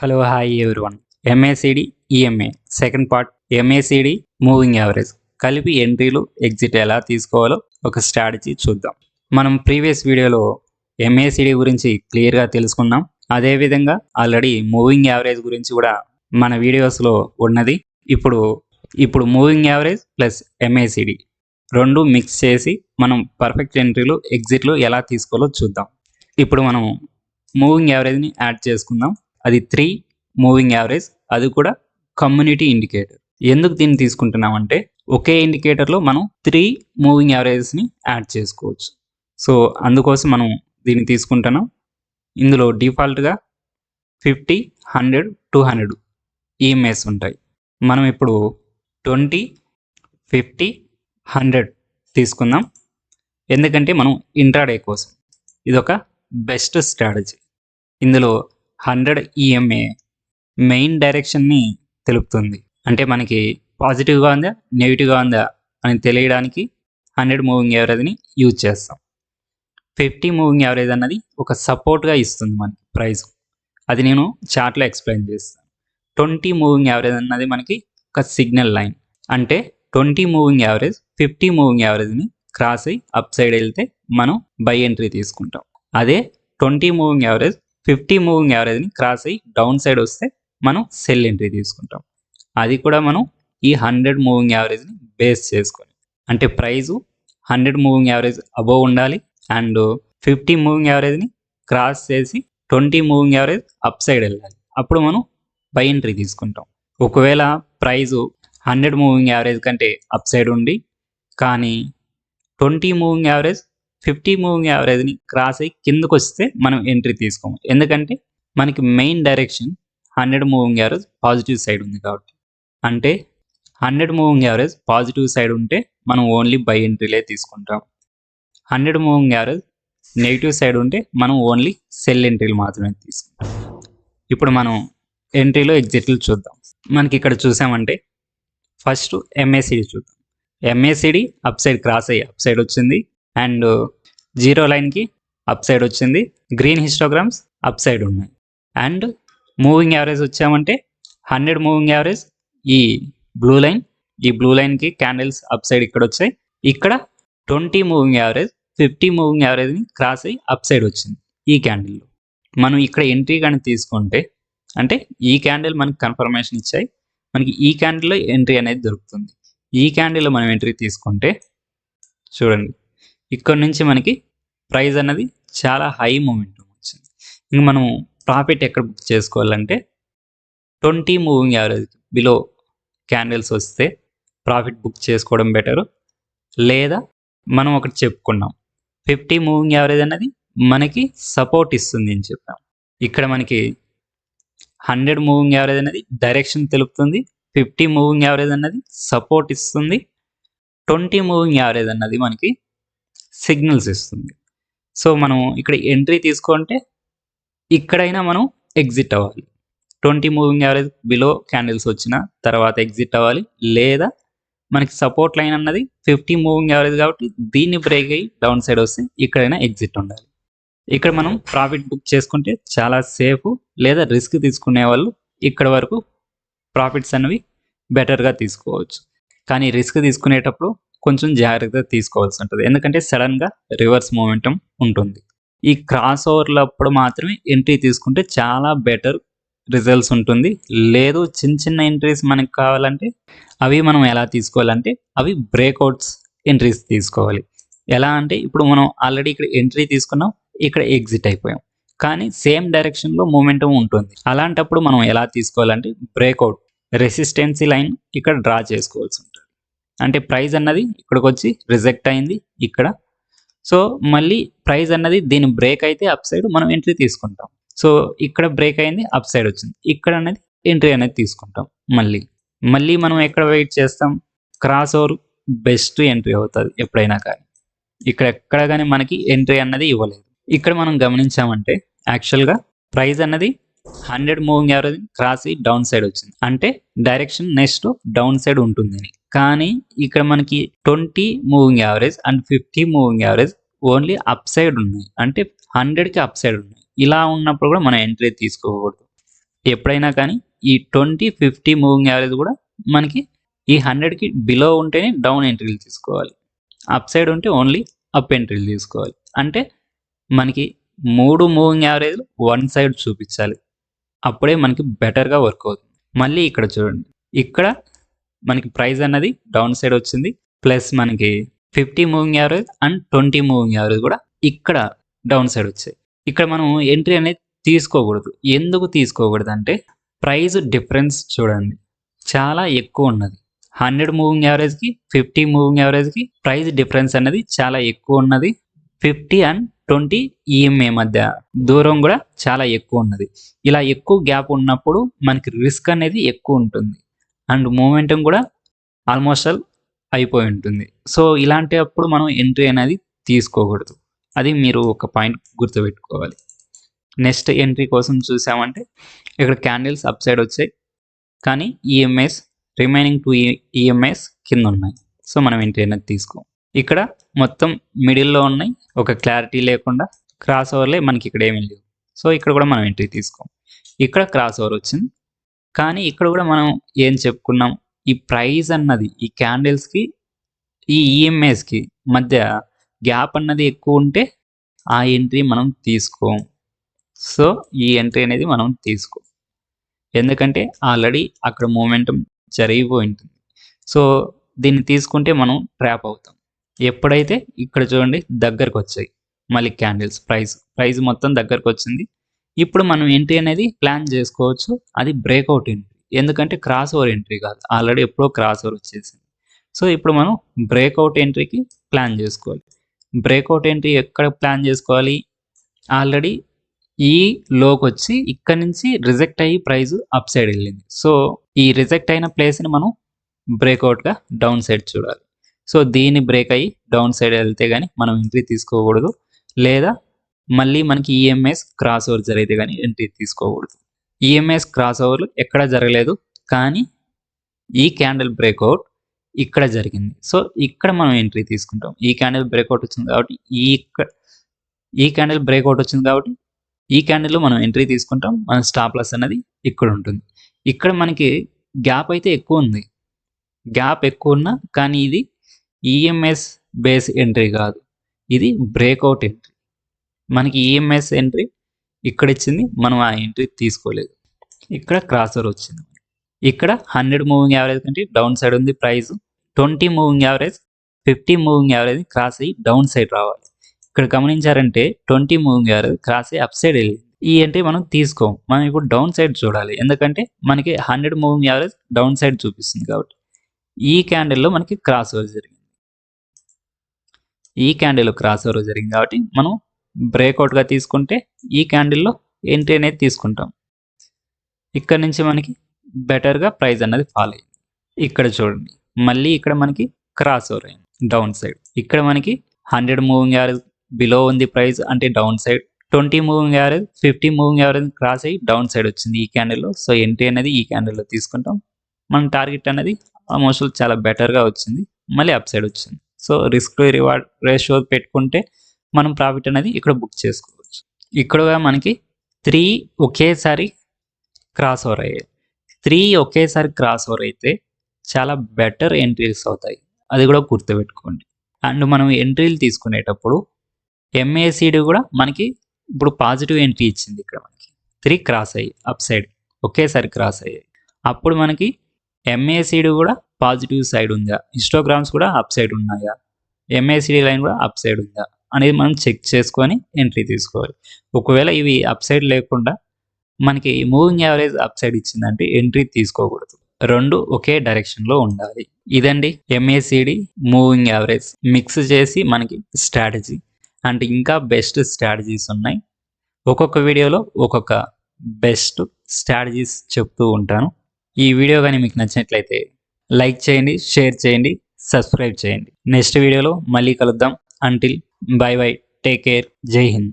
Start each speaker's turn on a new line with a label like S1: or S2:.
S1: Hello hi one MACD EMA second part MACD moving average కలిపి ఎంట్రీలు exit ఎలా తీసుకోవాలో ఒక స్ట్రాటజీ చూద్దాం. మనం ప్రీవియస్ వీడియోలో ఎంఏసిడి గురించి క్లియర్గా తెలుసుకున్నాం. అదేవిధంగా ఆల్రెడీ మూవింగ్ యావరేజ్ గురించి కూడా మన వీడియోస్లో ఉన్నది. ఇప్పుడు ఇప్పుడు మూవింగ్ యావరేజ్ ప్లస్ ఎంఏసిడి రెండు మిక్స్ చేసి మనం పర్ఫెక్ట్ ఎంట్రీలు ఎగ్జిట్లు ఎలా తీసుకోవాలో చూద్దాం. ఇప్పుడు మనం మూవింగ్ యావరేజ్ని యాడ్ చేసుకుందాం. అది త్రీ మూవింగ్ యావరేజ్ అది కూడా కమ్యూనిటీ ఇండికేటర్ ఎందుకు దీన్ని తీసుకుంటున్నామంటే ఒకే ఇండికేటర్లో మనం త్రీ మూవింగ్ యావరేజెస్ని యాడ్ చేసుకోవచ్చు. సో అందుకోసం మనం దీన్ని తీసుకుంటున్నాం. ఇందులో డిఫాల్ట్గా fifty hundred two hundred EMAs ఉంటాయి. మనం ఇప్పుడు ట్వంటీ ఫిఫ్టీ హండ్రెడ్ తీసుకుందాం. ఎందుకంటే మనం ఇంట్రాడే కోసం. ఇది ఒక బెస్ట్ స్ట్రాటజీ ఇందులో హండ్రెడ్ ఈఎంఏ మెయిన్ డైరెక్షన్ని తెలుపుతుంది. అంటే మనకి పాజిటివ్గా ఉందా నెగిటివ్గా ఉందా అని తెలియడానికి హండ్రెడ్ మూవింగ్ యావరేజ్ని యూజ్ చేస్తాం. ఫిఫ్టీ మూవింగ్ యావరేజ్ అన్నది ఒక సపోర్ట్గా ఇస్తుంది మనకి ప్రైస్. అది నేను చార్ట్లో ఎక్స్ప్లెయిన్ చేస్తాను. ట్వంటీ మూవింగ్ యావరేజ్ అన్నది మనకి ఒక సిగ్నల్ లైన్. అంటే twenty moving average fifty moving యావరేజ్ని cross అయ్యి అప్ సైడ్ వెళ్తే మనం బై ఎంట్రీ తీసుకుంటాం. అదే twenty moving average fifty moving యావరేజ్ని cross అయ్యి డౌన్ సైడ్ వస్తే మనం సెల్ ఎంట్రీ తీసుకుంటాం. అది కూడా మనం ఈ హండ్రెడ్ మూవింగ్ యావరేజ్ని బేస్ చేసుకొని. అంటే price hundred moving average above ఉండాలి అండ్ ఫిఫ్టీ మూవింగ్ యావరేజ్ని క్రాస్ చేసి twenty moving average up side వెళ్ళాలి. అప్పుడు మనం బై ఎంట్రీ తీసుకుంటాం. ఒకవేళ ప్రైజు హండ్రెడ్ మూవింగ్ యావరేజ్ కంటే అప్ సైడ్ ఉండి కానీ twenty moving average fifty moving యావరేజ్ని cross అయ్యి కిందకు వస్తే మనం ఎంట్రీ తీసుకోము. ఎందుకంటే మనకి main direction hundred moving average positive side ఉంది కాబట్టి. అంటే hundred moving average positive side ఉంటే మనం ఓన్లీ బై ఎంట్రీలే తీసుకుంటాం. Hundred moving average negative side ఉంటే మనం ఓన్లీ సెల్ ఎంట్రీలు మాత్రమే తీసుకుంటాం. ఇప్పుడు మనం ఎంట్రీలో ఎగ్జిట్లు చూద్దాం. మనకి ఇక్కడ చూసామంటే ఫస్ట్ ఎంఏసిడి చూద్దాం. ఎంఏసిడి అప్ సైడ్ క్రాస్ అయ్యి అప్ సైడ్ వచ్చింది. అండ్ జీరో లైన్కి అప్ సైడ్ వచ్చింది. గ్రీన్ హిస్టోగ్రామ్స్ అప్ సైడ్ ఉన్నాయి. అండ్ మూవింగ్ యావరేజ్ వచ్చామంటే హండ్రెడ్ మూవింగ్ యావరేజ్ ఈ బ్లూ లైన్ ఈ బ్లూ లైన్కి క్యాండిల్స్ అప్ సైడ్ ఇక్కడ వచ్చాయి. ఇక్కడ twenty moving average fifty moving యావరేజ్ని cross అయ్యి అప్ సైడ్ వచ్చింది ఈ క్యాండిల్లో. మనం ఇక్కడ ఎంట్రీ కానీ తీసుకుంటే అంటే ఈ క్యాండిల్ మనకి కన్ఫర్మేషన్ ఇచ్చాయి. మనకి ఈ క్యాండిల్లో ఎంట్రీ అనేది దొరుకుతుంది. ఈ క్యాండిల్లో మనం ఎంట్రీ తీసుకుంటే చూడండి. ఇక్కడ నుంచి మనకి ప్రైస్ అన్నది చాలా హై మూమెంటం వచ్చింది. ఇంక మనం ప్రాఫిట్ ఎక్కడ బుక్ చేసుకోవాలంటే twenty moving average below candles వస్తే ప్రాఫిట్ బుక్ చేసుకోవడం బెటరు. లేదా మనం ఒకటి చెప్పుకున్నాం. ఫిఫ్టీ మూవింగ్ యావరేజ్ అన్నది మనకి సపోర్ట్ ఇస్తుంది అని చెప్పాం. ఇక్కడ మనకి హండ్రెడ్ మూవింగ్ యావరేజ్ అనేది డైరెక్షన్ తెలుపుతుంది. ఫిఫ్టీ మూవింగ్ యావరేజ్ అన్నది సపోర్ట్ ఇస్తుంది. ట్వంటీ మూవింగ్ యావరేజ్ అన్నది మనకి సిగ్నల్స్ ఇస్తుంది. సో మనం ఇక్కడ ఎంట్రీ తీసుకుంటే ఇక్కడైనా మనం ఎగ్జిట్ అవ్వాలి. Twenty moving average below candles వచ్చిన తర్వాత ఎగ్జిట్ అవ్వాలి. లేదా మనకి సపోర్ట్ లైన్ అన్నది ఫిఫ్టీ మూవింగ్ యావరేజ్ కాబట్టి దీన్ని బ్రేక్ అయ్యి డౌన్ సైడ్ వస్తే ఇక్కడైనా ఎగ్జిట్ ఉండాలి. ఇక్కడ మనం ప్రాఫిట్ బుక్ చేసుకుంటే చాలా సేఫ్ లేదా రిస్క్ తీసుకునే వాళ్ళు ఇక్కడ వరకు ప్రాఫిట్స్ అనేవి బెటర్గా తీసుకోవచ్చు. కానీ రిస్క్ తీసుకునేటప్పుడు కొంచెం జాగ్రత్తగా తీసుకోవాల్సి ఉంటుంది. ఎందుకంటే సడన్గా రివర్స్ మూమెంటం ఉంటుంది. ఈ క్రాస్ ఓవర్లప్పుడు మాత్రమే ఎంట్రీ తీసుకుంటే చాలా బెటర్ రిజల్ట్స్ ఉంటుంది. లేదు చిన్న చిన్న ఎంట్రీస్ మనకి కావాలంటే అవి మనం ఎలా తీసుకోవాలంటే అవి బ్రేక్అవుట్స్ ఎంట్రీస్ తీసుకోవాలి. ఎలా అంటే ఇప్పుడు మనం ఆల్రెడీ ఇక్కడ ఎంట్రీ తీసుకున్నాం ఇక్కడ ఎగ్జిట్ అయిపోయాం. కానీ సేమ్ డైరెక్షన్లో మూమెంటం ఉంటుంది. అలాంటప్పుడు మనం ఎలా తీసుకోవాలంటే బ్రేక్అవుట్ రెసిస్టెన్సీ లైన్ ఇక్కడ డ్రా చేసుకోవాల్సి అంటే ప్రైజ్ అన్నది ఇక్కడికి వచ్చి రిజెక్ట్ అయింది ఇక్కడ. సో మళ్ళీ ప్రైజ్ అన్నది దీని బ్రేక్ అయితే అప్ సైడ్ మనం ఎంట్రీ తీసుకుంటాం. సో ఇక్కడ బ్రేక్ అయింది అప్ సైడ్ వచ్చింది. ఇక్కడ అనేది ఎంట్రీ అనేది తీసుకుంటాం మళ్ళీ. మళ్ళీ మనం ఎక్కడ వెయిట్ చేస్తాం? క్రాస్ ఓవర్ బెస్ట్ ఎంట్రీ అవుతుంది ఎప్పుడైనా కానీ. ఇక్కడ ఎక్కడ కానీ మనకి ఎంట్రీ అన్నది ఇవ్వలేదు. ఇక్కడ మనం గమనించామంటే యాక్చువల్గా ప్రైజ్ అన్నది హండ్రెడ్ మూవింగ్ యావరేజ్ క్రాస్ అయ్యి డౌన్ సైడ్ వచ్చింది. అంటే డైరెక్షన్ నెక్స్ట్ డౌన్ సైడ్ ఉంటుందని. కానీ ఇక్కడ మనకి twenty moving average and fifty moving average only up side ఉన్నాయి. అంటే హండ్రెడ్కి అప్ సైడ్ ఉన్నాయి. ఇలా ఉన్నప్పుడు కూడా మనం ఎంట్రీ తీసుకోకూడదు. ఎప్పుడైనా కానీ ఈ ట్వంటీ ఫిఫ్టీ మూవింగ్ యావరేజ్ కూడా మనకి ఈ హండ్రెడ్కి బిలో ఉంటేనే డౌన్ ఎంట్రీలు తీసుకోవాలి. అప్ సైడ్ ఉంటే ఓన్లీ అప్ ఎంట్రీలు తీసుకోవాలి. అంటే మనకి మూడు మూవింగ్ యావరేజ్లు వన్ సైడ్ చూపించాలి. అప్పుడే మనకి బెటర్గా వర్క్ అవుతుంది. మళ్ళీ ఇక్కడ చూడండి. ఇక్కడ మనకి ప్రైస్ అన్నది డౌన్ సైడ్ వచ్చింది. ప్లస్ మనకి fifty moving average and twenty moving average కూడా ఇక్కడ డౌన్ సైడ్ వచ్చాయి. ఇక్కడ మనం ఎంట్రీ అనేది తీసుకోకూడదు. ఎందుకు తీసుకోకూడదు అంటే ప్రైస్ డిఫరెన్స్ చూడండి. చాలా ఎక్కువ ఉన్నది. హండ్రెడ్ మూవింగ్ యావరేజ్కి ఫిఫ్టీ మూవింగ్ యావరేజ్కి ప్రైస్ డిఫరెన్స్ అనేది చాలా ఎక్కువ ఉన్నది. ఫిఫ్టీ అండ్ ట్వంటీ ఈఎంఏ మధ్య దూరం కూడా చాలా ఎక్కువ ఉన్నది. ఇలా ఎక్కువ గ్యాప్ ఉన్నప్పుడు మనకి రిస్క్ అనేది ఎక్కువ ఉంటుంది. అండ్ మూమెంటం కూడా ఆల్మోస్ట్ ఆల్ అయిపోయి ఉంటుంది. సో ఇలాంటి అప్పుడు మనం ఎంట్రీ అనేది తీసుకోకూడదు. అది మీరు ఒక పాయింట్ గుర్తుపెట్టుకోవాలి. నెక్స్ట్ ఎంట్రీ కోసం చూసామంటే ఇక్కడ క్యాండిల్స్ అప్ సైడ్ వచ్చాయి. కానీ ఈఎంఎస్ రిమైనింగ్ టూ ఈఎంఎస్ కింద ఉన్నాయి. సో మనం ఎంట్రీ అనేది తీసుకోం ఇక్కడ మొత్తం మిడిల్లో ఉన్నాయి. ఒక క్లారిటీ లేకుండా క్రాస్ ఓవర్లే మనకి ఇక్కడ ఏమీ లేవు. సో ఇక్కడ కూడా మనం ఎంట్రీ తీసుకోం. ఇక్కడ క్రాస్ ఓవర్ వచ్చింది. కానీ ఇక్కడ కూడా మనం ఏం చెప్పుకున్నాం? ఈ ప్రైస్ అన్నది ఈ క్యాండిల్స్కి ఈ ఈఎంఐస్కి మధ్య గ్యాప్ అన్నది ఎక్కువ ఉంటే ఆ ఎంట్రీ మనం తీసుకోం. సో ఈ ఎంట్రీ అనేది మనం తీసుకోం. ఎందుకంటే ఆల్రెడీ అక్కడ మూమెంటం జరిగిపోయి ఉంటుంది సో దీన్ని తీసుకుంటే మనం ట్రాప్ అవుతాం. ఎప్పుడైతే ఇక్కడ చూడండి దగ్గరకు వచ్చాయి మళ్ళీ క్యాండిల్స్ ప్రైస్ ప్రైస్ మొత్తం దగ్గరకు వచ్చింది ఇప్పుడు మనం ఎంట్రీ అనేది ప్లాన్ చేసుకోవచ్చు. అది బ్రేక్అవుట్ ఎంట్రీ ఎందుకంటే క్రాస్ ఓవర్ ఎంట్రీ కాదు. ఆల్రెడీ ఎప్పుడో క్రాస్ ఓవర్ వచ్చేసింది. సో ఇప్పుడు మనం బ్రేక్అవుట్ ఎంట్రీకి ప్లాన్ చేసుకోవాలి. బ్రేక్అవుట్ ఎంట్రీ ఎక్కడ ప్లాన్ చేసుకోవాలి? ఆల్రెడీ ఈ లోకి వచ్చి ఇక్కడ నుంచి రిజెక్ట్ అయ్యి ప్రైస్ అప్ సైడ్ వెళ్ళింది. సో ఈ రిజెక్ట్ అయిన ప్లేస్ని మనం బ్రేక్అవుట్గా డౌన్ సైడ్ చూడాలి. సో దీన్ని బ్రేక్ అయ్యి డౌన్ సైడ్ వెళ్తే కానీ మనం ఎంట్రీ తీసుకోకూడదు. లేదా మళ్ళీ మనకి ఈఎంఎస్ క్రాస్ ఓవర్ జరిగితే కానీ ఎంట్రీ తీసుకోకూడదు. ఈఎంఎస్ క్రాస్ ఓవర్లు ఎక్కడ జరగలేదు కానీ ఈ క్యాండిల్ బ్రేక్అవుట్ ఇక్కడ జరిగింది. సో ఇక్కడ మనం ఎంట్రీ తీసుకుంటాం. ఈ క్యాండిల్ బ్రేక్అవుట్ వచ్చింది కాబట్టి ఈ ఇక్కడ ఈ క్యాండిల్ బ్రేక్అవుట్ వచ్చింది కాబట్టి ఈ క్యాండిల్లో మనం ఎంట్రీ తీసుకుంటాం. మన స్టాప్ లాస్ అనేది ఇక్కడ ఉంటుంది. ఇక్కడ మనకి గ్యాప్ అయితే ఎక్కువ ఉంది. గ్యాప్ ఎక్కువ ఉన్నా కానీ ఇది ఈఎంఎస్ బేస్ ఎంట్రీ కాదు. ఇది బ్రేక్అవుట్ ఎంట్రీ. మనకి ఈఎంఎస్ ఎంట్రీ ఇక్కడ ఇచ్చింది మనం ఆ ఎంట్రీ తీసుకోలేదు. ఇక్కడ క్రాస్ వచ్చింది. ఇక్కడ హండ్రెడ్ మూవింగ్ యావరేజ్ కంటే డౌన్ సైడ్ ఉంది price. Twenty moving average fifty moving average cross అయ్యి డౌన్ సైడ్ రావాలి. ఇక్కడ గమనించారంటే ట్వంటీ మూవింగ్ యావరేజ్ క్రాస్ అయ్యి అప్ సైడ్ వెళ్ళింది. ఈ ఎంట్రీ మనం తీసుకోం. మనం ఇప్పుడు డౌన్ సైడ్ చూడాలి. ఎందుకంటే మనకి hundred moving average down side చూపిస్తుంది కాబట్టి. ఈ క్యాండిల్లో మనకి క్రాస్ ఓవర్ జరిగింది. ఈ క్యాండిల్ క్రాస్ ఓవర్ జరిగింది కాబట్టి మనం బ్రేక్అవుట్గా తీసుకుంటే ఈ క్యాండిల్లో ఎంట్రీ అనేది తీసుకుంటాం. ఇక్కడ నుంచి మనకి బెటర్గా ప్రైస్ అన్నది ఫాల్ అయింది. ఇక్కడ చూడండి. మళ్ళీ ఇక్కడ మనకి క్రాస్ ఓవర్ అయింది. డౌన్ సైడ్ ఇక్కడ మనకి హండ్రెడ్ మూవింగ్ యావరేజ్ బిలో ఉంది ప్రైస్ అంటే down side twenty moving average fifty moving average cross అయ్యి డౌన్ సైడ్ వచ్చింది ఈ క్యాండిల్లో సో ఎంట్రీ అనేది ఈ క్యాండిల్లో తీసుకుంటాం. మన టార్గెట్ అనేది ఆల్మోస్ట్ చాలా బెటర్గా వచ్చింది. మళ్ళీ అప్ సైడ్ వచ్చింది. సో రిస్క్ రివార్డ్ రేషియో పెట్టుకుంటే మనం ప్రాఫిట్ అనేది ఇక్కడ బుక్ చేసుకోవచ్చు. ఇక్కడ మనకి త్రీ ఒకేసారి క్రాస్ ఓవర్ అయ్యాయి. త్రీ ఒకేసారి క్రాస్ ఓవర్ అయితే చాలా బెటర్ ఎంట్రీస్ అవుతాయి. అది కూడా గుర్తుపెట్టుకోండి. అండ్ మనం ఎంట్రీలు తీసుకునేటప్పుడు ఎంఏసీడీ కూడా మనకి ఇప్పుడు పాజిటివ్ ఎంట్రీ ఇచ్చింది ఇక్కడ మనకి. త్రీ క్రాస్ అయ్యి అప్ సైడ్ ఒకేసారి క్రాస్ అయ్యాయి. అప్పుడు మనకి ఎంఏసిడి కూడా పాజిటివ్ సైడ్ ఉందా? హిస్టోగ్రామ్స్ కూడా అప్ సైడ్ ఉన్నాయా? ఎంఏసిడి లైన్ కూడా అప్ సైడ్ ఉందా? అనేది మనం చెక్ చేసుకొని ఎంట్రీ తీసుకోవాలి. ఒకవేళ ఇవి అప్ సైడ్ లేకుండా మనకి మూవింగ్ యావరేజ్ అప్ సైడ్ ఇచ్చిందంటే ఎంట్రీ తీసుకోకూడదు. రెండు ఒకే డైరెక్షన్లో ఉండాలి. ఇదండి ఎంఏసిడి మూవింగ్ యావరేజ్ మిక్స్ చేసి మనకి స్ట్రాటజీ అంటే ఇంకా బెస్ట్ స్ట్రాటజీస్ ఉన్నాయి. ఒక్కొక్క వీడియోలో ఒక్కొక్క బెస్ట్ స్ట్రాటజీస్ చెప్తూ ఉంటాను. ఈ వీడియో కానీ మీకు నచ్చినట్లయితే లైక్ చేయండి షేర్ చేయండి సబ్స్క్రైబ్ చేయండి. నెక్స్ట్ వీడియోలో మళ్ళీ కలుద్దాం. Until bye bye take care జై హింద్.